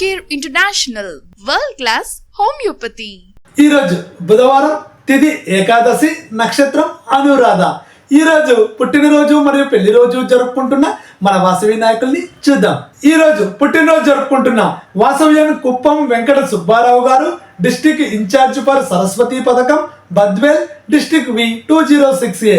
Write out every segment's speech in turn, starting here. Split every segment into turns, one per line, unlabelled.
Care international world class homeopathy.
ఈరోజు బుధవారం తిది ఏకాదశి నక్షత్రం అనురాధ. ఈరోజు పుట్టినరోజు మరియు పెళ్ళి రోజు జరుపుకుంటున్న మన వాసవి నాయకుల్ని చూద్దాం. ఈ రోజు పుట్టినరోజు జరుపుకుంటున్న వాసవ్యాన్ కుప్పం వెంకట సుబ్బారావు గారు డిస్టిక్ ఇన్ఛార్జ్ ఫర్ సరస్వతి పథకం Badvel district V two zero six A.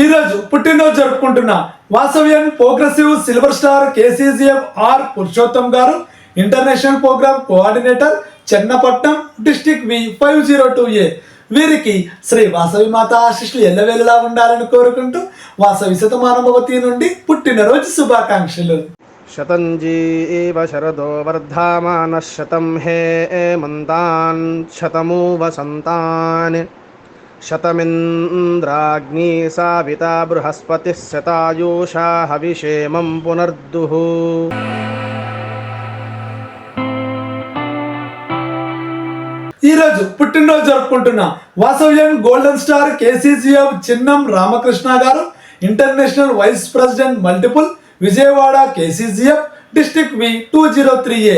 ఈరోజు పుట్టినరోజు జరుపుకుంటున్న Vasavyan progressive silver star KCGM R Purushottam గారు international programme coordinator Chennapatnam district V five zero two A. వీరికి శ్రీ వాసవి మాత ఆశిష్లు ఎల్లవేళలా ఉండాలని కోరుకుంటూ వాసవి శతమానభవతి నుండి పుట్టినరోజు శుభాకాంక్షలు.
శతంజీ శరదో వర్ధమాన శతం హే మంతాన్ శతమూ వసంతాన్ शतमिन्द्राग्नी साविता बृहस्पतिः शतायुषा हविषेमं पुनर्दुः
ఈ రోజు పుట్టినరోజు జరుపుకుంటున్న Vasavyam golden star KCCF Chinnam Ramakrishna garu international vice president multiple Vijayawada KCCF district V two zero three A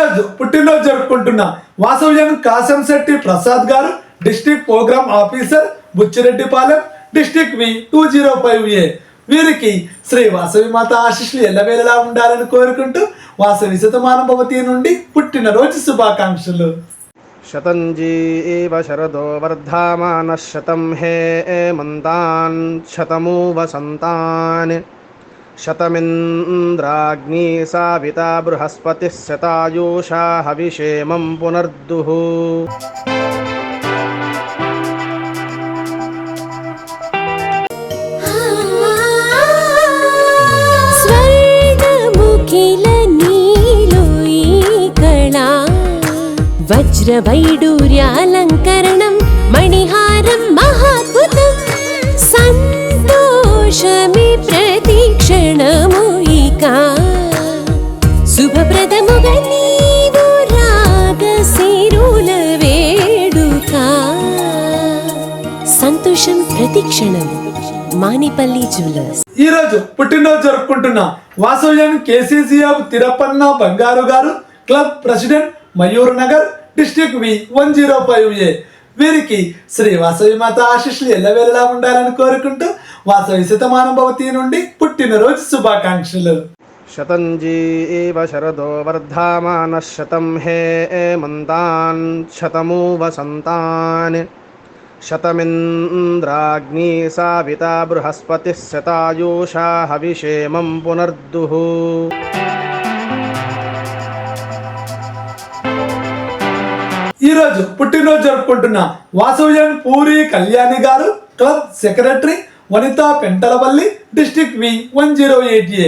ఈరోజు పుట్టినరోజు జరుపుకుంటున్న. వాసవ్యం కాశంశెట్టి ప్రసాద్ గారు district programme officer Buchireddypalem district V two zero five A. వీరికి శ్రీ వాసవి మాత ఆశిష్లు ఎల్లవేళలా ఉండాలని కోరుకుంటూ వాసవి శతమానుభవతి నుండి పుట్టినరోజు శుభాకాంక్షలు.
శతంజీ శరదో వర్ధామాన శతం హే మంతాన్ శతమూ వసంతాన్ शतमिन्द्राग्नी साविता बृहस्पतिः शतायूषा हविषेमं पुनर्दुः
वज्रवैडूर्यालङ्करणं मणिहारं महाद्भुतं सन्तोषमि प्र శుభప్రదముగా నీవు వేడుక. సంతోషం ప్రతిక్షణం మానిపల్లి జ్యువెలర్స్.
ఈ రోజు పుట్టినరోజు జరుపుకుంటున్న వాసవ్యం కేసీసీఎఫ్ తిరపన్న బంగారు గారు club president Mayur Nagar district V one zero five A. వీరికి శ్రీ వాసవి మాత ఆశిష్లు ఎల్లవేళలా ఉండాలని కోరుకుంటూ వాసవి శతమానం భవతి నుండి పుట్టినరోజు శుభాకాంక్షలు.
शतञ्जी एव शरदो वर्धामानः शतं हे एमन्तान् शतमु वसन्तान् शतमिन्द्राग्नी साविता बृहस्पतिः शतायुषा हविषेमं पुनर्दुः
ఈ రోజు పుట్టినరోజు జరుపుకుంటున్న Vasavyam Puri Kalyani garu club secretary Vanitha Pentalapalli district V one zero eight A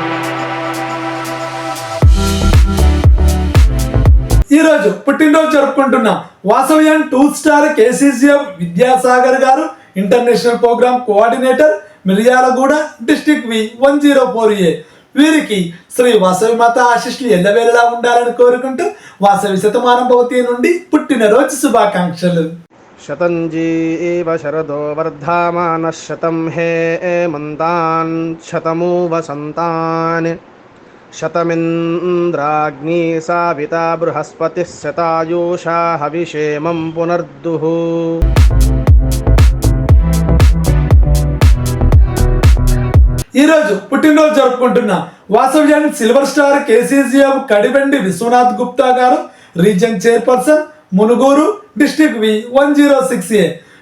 ఈరోజు పుట్టినరోజు జరుపుకుంటున్నాం వాసవ్యం టూ స్టార్ కేసీసీఎం విద్యాసాగర్ గారు international programme coordinator Miryalaguda district V one zero four A. వీరికి శ్రీ వాసవి మాత ఆశిష్లు ఎల్లవేళలా ఉండాలని కోరుకుంటూ వాసవి శతమానం భవతి నుండి పుట్టినరోజు శుభాకాంక్షలు.
శతంజీ శరదో వర్ధమాన శతం హే మంతాన్ శతము వసంతాన్ शतमिन्द्राग्नी साविता बृहस्पतिः शतायुषा हविषेमं पुनर्दुः
ఈ రోజు పుట్టినరోజు జరుపుకుంటున్న వాసవ్యాన్ silver star KCCF Kadivendi Viswanath Gupta garu region chairperson Munugoru district V one zero six A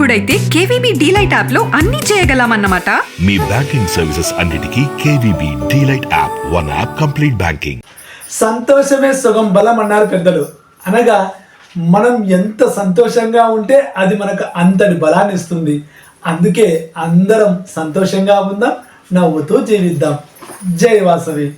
అప్పుడైతే కేవీబీ డీలైట్ యాప్లో అన్ని చేయగలమన్నమాట.
మీ బ్యాంకింగ్ సర్వీసెస్ అన్నిటికీ KVB DLite app one app complete banking.
సంతోషమే సుగం బలం అన్నారు పెద్దలు. అనగా మనం ఎంత సంతోషంగా ఉంటే అది మనకు అంతటి బలాన్ని ఇస్తుంది. అందుకే అందరం సంతోషంగా ఉందాం నవ్వుతూ జీవిద్దాం. జై వాసవి.